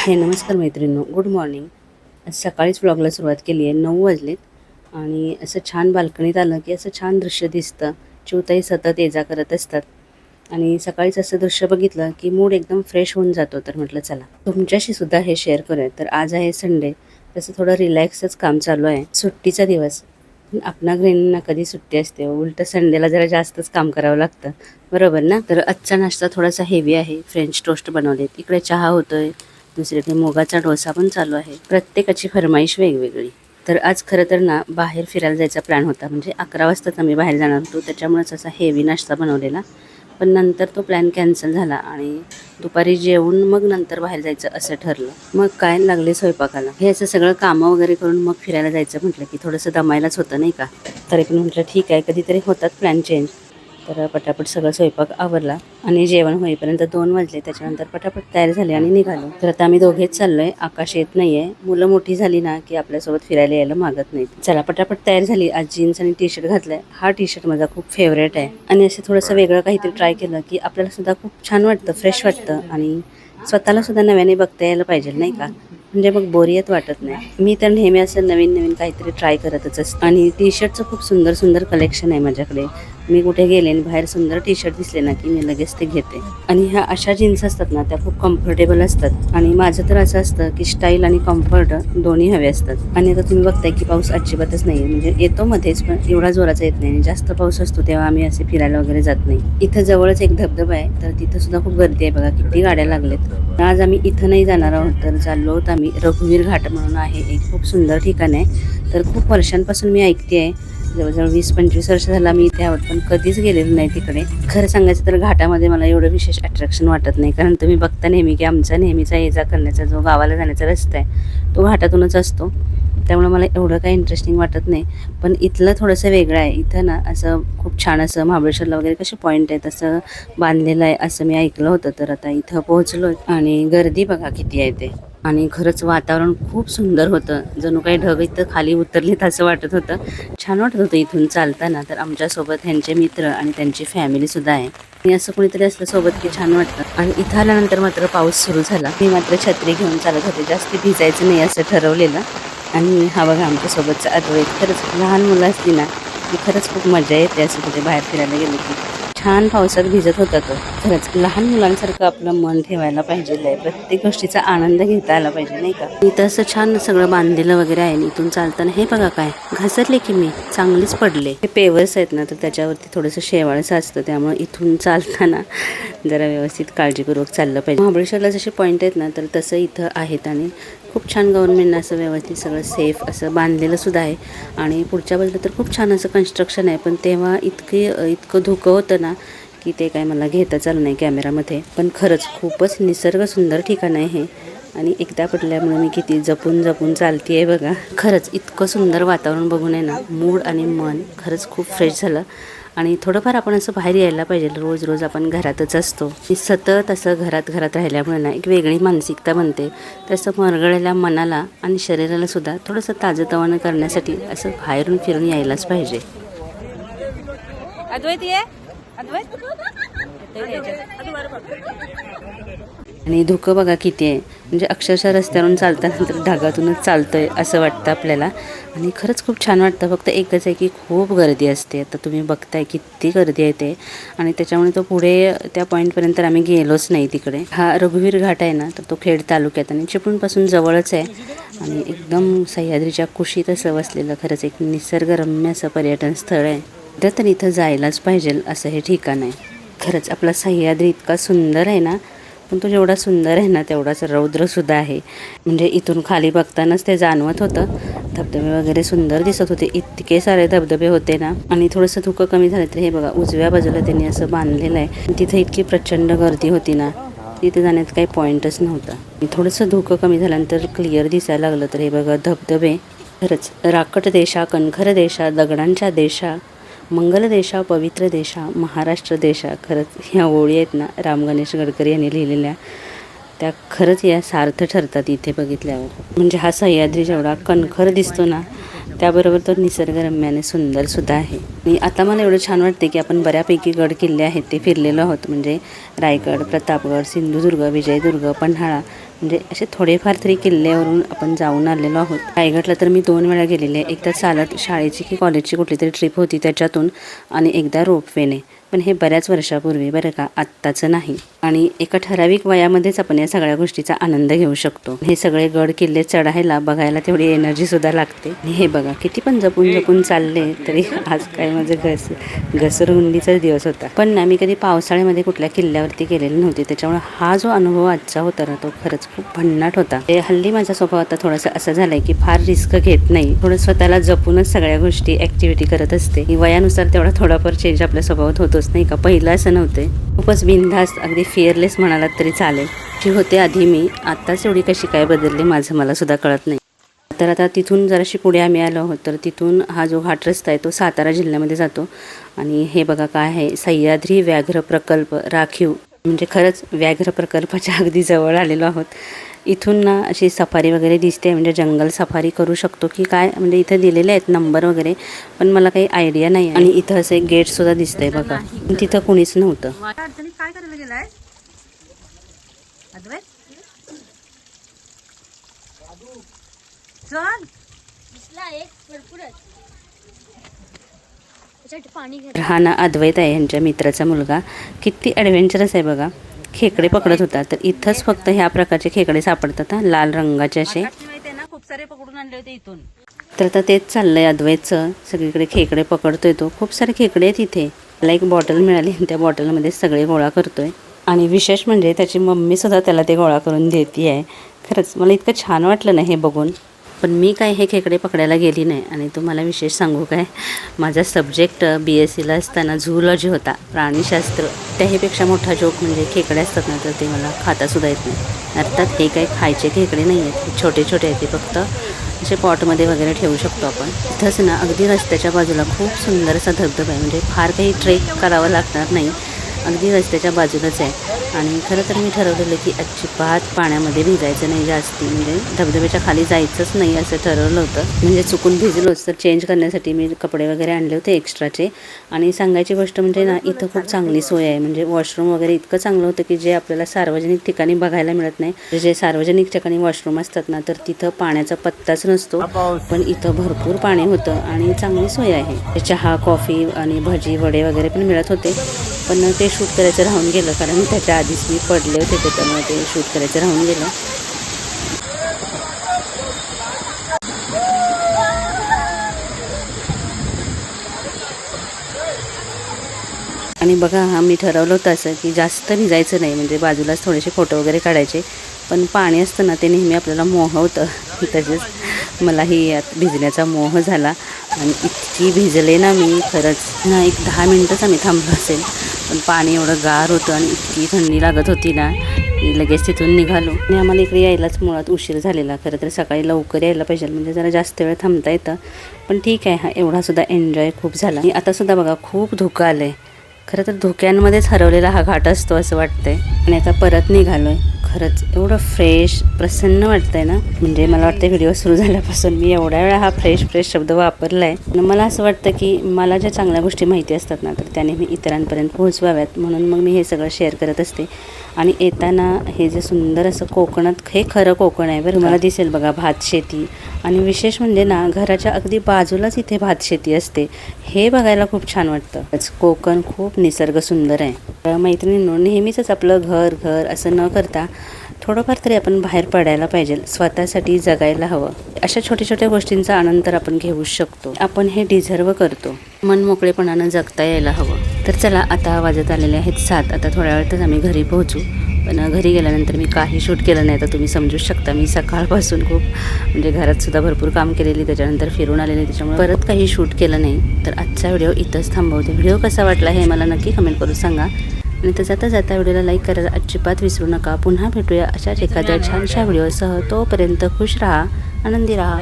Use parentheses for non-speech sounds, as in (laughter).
हाय नमस्कार मैत्रिणींनो good morning आज सकाळीच व्लॉगला सुरुवात केली आहे नऊ वाजलेत. आणि असं छान बाल्कनीत आलं की असं छान दृश्य दिसतं. चिवताई सतत ये जा करत असतात. आणि सकाळीच असं दृश्य बघितलं की मूड एकदम फ्रेश होऊन जातो. तर म्हटलं चला तुमच्याशी सुद्धा हे शेअर करूया तर आज आहे संडे तसं थोडं रिलॅक्सच काम चालू आहे. सुट्टीचा दिवस. आपणा गृहिणींना कधी सुट्टी असते? उलट संडेला जरा जास्तच काम करावं लागतं. बरोबर ना? तर आजचा नाश्ता थोडासा हेवी आहे. फ्रेंच टोस्ट बनवलेत. इकडे चहा होतोय. दुसरीकडे मुगाचा डोसा पण चालू आहे. प्रत्येकाची फरमाईश वेगवेगळी. तर आज खरं तर ना बाहेर फिरायला जायचा प्लॅन होता. म्हणजे अकरा वाजताच आम्ही बाहेर जाणार होतो. त्याच्यामुळेच असा हेवी नाश्ता बनवलेला. पण नंतर तो प्लॅन कॅन्सल झाला आणि दुपारी जेवून मग नंतर बाहेर जायचं असं ठरलं. मग काय लागले स्वयंपाकाला? हे असं सगळं कामं वगैरे करून मग फिरायला जायचं म्हटलं की थोडंसं दमायलाच होतं नाही का? तरी पण म्हटलं ठीक आहे कधीतरी होतात प्लॅन चेंज. तर पटापट सगळं स्वयंपाक आवरला आणि जेवण होईपर्यंत दोन वाजले त्याच्यानंतर पटापट तयार झाले आणि निघालो. तर आता आम्ही दोघेच चाललोय. आकाश येत नाहीये. मुलं मोठी झाली ना की आपल्यासोबत फिरायला यायला मागत नाहीत. चला पटापट तयार झाली. आज जीन्स आणि टी शर्ट घातलाय. हा टी शर्ट माझा खूप फेवरेट आहे. आणि असं थोडंसं वेगळं काहीतरी ट्राय केलं की आपल्याला सुद्धा खूप छान वाटतं फ्रेश वाटतं आणि स्वतःला सुद्धा नव्याने बघता यायला पाहिजे नाही का? म्हणजे मग बोरियत वाटत नाही. मी तर नेहमी असं नवीन नवीन काहीतरी ट्राय करतच असते. आणि टी शर्टचं खूप सुंदर सुंदर कलेक्शन आहे माझ्याकडे. मी कुठे गेले आणि बाहेर सुंदर टी शर्ट दिसले ना की मी लगेच ते घेते. आणि ह्या अशा जीन्स असतात ना त्या खूप कम्फर्टेबल असतात. आणि माझं तर असं असतं की स्टाईल आणि कम्फर्ट दोन्ही हवे असतात. आणि आता तुम्ही बघताय की पाऊस अजिबातच नाही म्हणजे येतो मध्येच पण एवढा जोराचा येत नाही. आणि जास्त पाऊस असतो तेव्हा आम्ही असे फिरायला वगैरे जात नाही. इथं जवळच एक धबधबा आहे. तर तिथं सुद्धा खूप गर्दी आहे बघा. किती गाड्या लागलेत आज आम्ही इथं नाही जाणार आहोत. तर चाललो आहोत आम्ही रघुवीर घाट म्हणून आहे एक खूप सुंदर ठिकाण आहे. तर खूप वर्षांपासून मी ऐकते आहे जवळजवळ वीस पंचवीस वर्ष झाला मी इथे आहोत पण कधीच गेलेलो नाही तिकडे. खरं सांगायचं तर घाटामध्ये मला एवढं विशेष अट्रॅक्शन वाटत नाही कारण तुम्ही बघता नेहमी की आमचा नेहमीचा ये जा करण्याचा जो गावाला जाण्याचा रस्ता आहे तो घाटातूनच असतो. त्यामुळे मला एवढं काही इंटरेस्टिंग वाटत नाही. पण इथलं थोडंसं वेगळं आहे. इथं ना असं खूप छान असं महाबळेश्वरला वगैरे कसे पॉईंट आहेत असं बांधलेलं आहे असं मी ऐकलं होतं. तर आता इथं पोहोचलो आणि गर्दी बघा किती आहे ते. आणि खरंच वातावरण खूप सुंदर होतं. जणू काही ढग इथं खाली उतरलेत असं वाटत होतं. छान वाटत होतं इथून चालताना. तर आमच्यासोबत ह्यांचे मित्र आणि त्यांची फॅमिलीसुद्धा आहे. आणि असं कोणीतरी असलं सोबत की छान वाटतं. आणि इथं आल्यानंतर मात्र पाऊस सुरू झाला. मी मात्र छत्री घेऊन चालत होते. जास्त भिजायचं नाही असं ठरवलेलं. आणि हा बघा आमच्यासोबतचा अद्वैत. खरंच लहान मुलं असली ना की खरंच खूप मजा येते असं कुठे बाहेर फिरायला गेलो की. छान पावसात भिजत होता तो. खरंच लहान मुलांसारखं आपलं मन ठेवायला पाहिजे आहे. प्रत्येक गोष्टीचा आनंद घेता आला पाहिजे नाही का? इथं असं छान सगळं बांधलेलं वगैरे आहे आणि इथून चालताना हे बघा काय घसरले की मी चांगलीच पडले. हे पेवर्स आहेत ना तर त्याच्यावरती थोडंसं शेवाळचं असतं त्यामुळे इथून चालताना जरा व्यवस्थित काळजीपूर्वक चाललं पाहिजे. महाबळेश्वरला जसे पॉईंट आहेत ना तर तसं इथं आहेत आणि खूप छान गव्हर्नमेंटनं असं व्यवस्थित सगळं सेफ असं बांधलेलं सुद्धा आहे. आणि पुढच्या बाजूला तर खूप छान असं कन्स्ट्रक्शन आहे पण तेव्हा इतके इतकं धुकं होतं ना की ते काय मला घेताच आलं नाही कॅमेरामध्ये. पण खरंच खूपच निसर्ग सुंदर ठिकाण आहे हे. आणि एकदा पडल्यामुळे मी किती जपून जपून चालती आहे बघा. खरंच इतकं सुंदर वातावरण बघून आहे ना मूड आणि मन खरंच खूप फ्रेश झालं. आणि थोडंफार आपण असं बाहेर यायला पाहिजे. रोज रोज आपण घरातच असतो. मी सतत असं घरात घरात राहिल्यामुळे ना एक वेगळी मानसिकता बनते. तसं मरगळलेल्या मनाला आणि शरीराला सुद्धा थोडंसं ताजंतवानं करण्यासाठी असं बाहेरून फिरून यायलाच पाहिजे. आणि धुकं बघा किती आहे. म्हणजे अक्षरशः रस्त्यावरून चालताना तर ढगातूनच चालतोय असं वाटतं आपल्याला. आणि खरंच खूप छान वाटतं. फक्त एकच आहे की खूप गर्दी असते. आता तुम्ही बघताय किती गर्दी आहे ते. आणि त्याच्यामुळे तो पुढे त्या पॉईंटपर्यंत आम्ही गेलोच नाही तिकडे. हा रघुवीर घाट आहे ना तर तो खेड तालुक्यात आणि चिपळूणपासून जवळच आहे. आणि एकदम सह्याद्रीच्या कुशीत असं वसलेलं खरंच एक निसर्गरम्य असं पर्यटन स्थळ आहे. तर तर इथं जायलाच पाहिजे असं हे ठिकाण आहे. खरंच आपला सह्याद्री इतका सुंदर आहे ना पण तो जेवढा सुंदर आहे ना तेवढाच रौद्रसुद्धा आहे. म्हणजे इथून खाली बघतानाच ते जाणवत होतं. धबधबे वगैरे सुंदर दिसत होते. इतके सारे धबधबे होते ना आणि थोडंसं धुकं कमी झालं तर हे बघा उजव्या बाजूला त्यांनी असं बांधलेलं आहे. तिथे इतकी प्रचंड गर्दी होती ना तिथे जाण्यात काही पॉईंटच नव्हता. थोडंसं धुकं कमी झाल्यानंतर क्लिअर दिसायला लागलं तर हे बघा धबधबे. खरंच राकट देशा कणखर देशा दगडांच्या देशा मंगल देशा पवित्र देशा महाराष्ट्र देशा खरंच ह्या ओळी आहेत ना राम गणेश गडकरी यांनी लिहिलेल्या. त्या खरंच या सार्थ ठरतात इथे बघितल्यावर. म्हणजे हा सह्याद्री जेवढा कणखर दिसतो ना त्याबरोबर तो निसर्गरम्याने सुंदरसुद्धा आहे. आणि आता मला एवढं छान वाटते की आपण बऱ्यापैकी गड किल्ले आहेत ते फिरलेलो आहोत. म्हणजे रायगड प्रतापगड सिंधुदुर्ग विजयदुर्ग पन्हाळा म्हणजे असे थोडेफार तरी किल्ल्यावरून आपण जाऊन आलेलो आहोत. रायगडला तर मी दोन वेळा गेलेले आहे. एकदा चालत शाळेची की कॉलेजची कुठली तरी ट्रिप होती त्याच्यातून आणि एकदा रोपवेने. पण हे बऱ्याच वर्षापूर्वी बरं का आत्ताचं नाही. आणि एका ठराविक वयामध्येच आपण या सगळ्या गोष्टीचा आनंद घेऊ शकतो. हे सगळे गड किल्ले चढायला बघायला तेवढी एनर्जी सुद्धा लागते. हे बघा किती पण जपून जपून चालले तरी आज काय माझं घस घसरगुंडीचाच दिवस होता. पण ना मी कधी पावसाळ्यामध्ये कुठल्या किल्ल्यावरती गेलेले नव्हते. त्याच्यामुळे हा जो अनुभव आजचा होता ना तो खरंच खूप भन्नाट होता. ते हल्ली माझा स्वभाव आता थोडासा असा झालाय की फार रिस्क घेत नाही. थोडं स्वतःला जपूनच सगळ्या गोष्टी ऍक्टिव्हिटी करत असते. वयानुसार तेवढा थोडाफार चेंज आपल्या स्वभावात होतोच नाही का? पहिलं असं नव्हते. खूपच बिनधास्त अगदी फिअरलेस म्हणालात तरी चालेल. जी होते आधी मी आत्ताच एवढी कशी काय बदलली माझं मला सुद्धा कळत नाही. तर आता तिथून जराशी पुढे आम्ही आलो आहोत तर तिथून हा जो घाट रस्ता आहे तो सातारा जिल्ह्यामध्ये जातो. आणि हे बघा काय आहे सह्याद्री व्याघ्र प्रकल्प राखीव. म्हणजे खरंच व्याघ्र प्रकल्पाच्या अगदी जवळ आलेलो आहोत. इथून ना अशी सफारी वगैरे दिसते म्हणजे जंगल सफारी करू शकतो की काय? म्हणजे इथं दिलेले आहेत नंबर वगैरे पण मला काही आयडिया नाही. आणि इथं असं एक गेट सुद्धा दिसतंय बघा. पण तिथं कुणीच नव्हतं. काय करायला गेलाय? अद्वैत? चल. दिसला एक भरपूरच त्याच्यात पाणी घ्या तर हा ना अद्वैत आहे यांच्या मित्राचा मुलगा. किती ॲडव्हेंचरस आहे बघा. खेकडे पकडत होता. तर इथंच फक्त ह्या प्रकारचे खेकडे सापडतात लाल रंगाचे असे. खूप सारे पकडून आणले होते इथून. तर आता तेच चाललंय अद्वैतचं. सगळीकडे खेकडे पकडतोय तो. खूप सारे खेकडे आहेत इथे. मला एक बॉटल मिळाली आणि त्या बॉटलमध्ये सगळे गोळा करतोय. आणि विशेष म्हणजे त्याची मम्मी सुद्धा त्याला ते गोळा करून देते आहे खरंच मला इतकं छान वाटलं ना हे बघून. पण मी काय हे खेकडे पकडायला गेली नाही. आणि तुम्हाला विशेष सांगू काय? माझा सब्जेक्ट बी एस सीला असताना झूलॉजी होता. प्राणीशास्त्र. त्याहीपेक्षा मोठा जोक म्हणजे खेकडे असतात ना तर ते मला खातासुद्धा येत नाही. अर्थात हे काही खायचे खेकडे नाही आहेत. छोटे छोटे आहेत ते फक्त असे पॉटमध्ये वगैरे ठेवू शकतो आपण. तिथंच ना अगदी रस्त्याच्या बाजूला खूप सुंदर असा धबधबा आहे. म्हणजे फार काही ट्रेक करावं लागणार नाही. अगदी रस्त्याच्या बाजूलाच आहे. आणि खरं तर मी ठरवलेलं की अजिबात पाण्यामध्ये भिजायचं नाही जास्ती. म्हणजे धबधब्याच्या खाली जायचंच नाही असं ठरवलं होतं. म्हणजे चुकून भिजलोच तर चेंज करण्यासाठी मी कपडे वगैरे आणले होते एक्स्ट्राचे आणि सांगायची गोष्ट म्हणजे ना इथं खूप चांगली सोय आहे. म्हणजे वॉशरूम वगैरे इतकं चांगलं होतं की जे आपल्याला सार्वजनिक ठिकाणी बघायला मिळत नाही. जे सार्वजनिक ठिकाणी वॉशरूम असतात ना तर तिथं पाण्याचा पत्ताच नसतो. पण इथं भरपूर पाणी होतं आणि चांगली सोय आहे. चहा कॉफी आणि भजी वडे वगैरे पण मिळत होते. पण ते शूट करायचं राहून गेलं कारण त्याच्या आधीच मी पडले होते त्याच्यामुळे ते शूट करायचं राहून गेलं. आणि बघा हा मी ठरवलं होतं असं की जास्त भिजायचं नाही म्हणजे बाजूलाच थोडेसे फोटो वगैरे काढायचे पण पाणी असतं ना ते नेहमी आपल्याला मोहवतं (laughs) तसेच मलाही यात भिजण्याचा मोह झाला. आणि इतकी भिजले ना मी खरंच. ना एक दहा मिनटंच आम्ही थांबलो असेल. पण पाणी एवढं गार होतं आणि इतकी थंडी लागत होती ना लगेच तिथून निघालो. आणि आम्हाला इकडे यायलाच मुळात उशीर झालेला खरं तर सकाळी लवकर यायला पाहिजे म्हणजे जरा जास्त वेळ थांबता येतं. पण ठीक आहे हा एवढासुद्धा एन्जॉय खूप झाला. आणि आतासुद्धा बघा खूप धोका आलं आहे खरं तर धोक्यांमध्येच हरवलेला हा घाट असतो असं वाटतंय. आणि आता परत निघालो आहे खरंच एवढं फ्रेश प्रसन्न वाटतंय ना? म्हणजे मला वाटतं व्हिडिओ सुरू झाल्यापासून मी एवढ्या वेळा हा फ्रेश फ्रेश शब्द वापरला आहे मला असं वाटतं की मला ज्या चांगल्या गोष्टी माहिती असतात ना तर त्याने मी इतरांपर्यंत पोहोचवाव्यात. म्हणून मग मी हे सगळं शेअर करत असते. आणि येताना हे जे सुंदर असं कोकणात हे खरं कोकण आहे बरं. मला दिसेल बघा भात शेती. आणि विशेष म्हणजे ना घराच्या अगदी बाजूलाच इथे भात शेती असते. हे बघायला खूप छान वाटतं. कोकण खूप निसर्ग सुंदर आहे. तर मैत्रिणींनो नेहमीच आपलं घर घर असं न करता थोडंफार तरी आपण बाहेर पडायला पाहिजे स्वतःसाठी जगायला हवं. अशा छोट्या छोट्या गोष्टींचा आनंद तर आपण घेऊ शकतो. आपण हे डिझर्व करतो. मन मोकळेपणानं जगता यायला हवं. तर चला आता वाजत आलेले आहेत सात. आता थोड्या वेळातच आम्ही घरी पोहोचू. पण घरी गेल्यानंतर मी काही शूट केलं नाही तर तुम्ही समजू शकता. मी सकाळपासून खूप म्हणजे घरात सुद्धा भरपूर काम केलेली त्याच्यानंतर फिरून आलेली त्याच्यामुळे परत काही शूट केलं नाही. तर आजचा व्हिडिओ इथंच थांबवते. व्हिडिओ कसा वाटला हे मला नक्की कमेंट करून सांगा. आणि तर जाता जाता व्हिडिओला लाईक करायला अजिबात विसरू नका. पुन्हा भेटूया अशाच एखाद्या छानशा व्हिडिओसह. तोपर्यंत खुश राहा आनंदी राहा.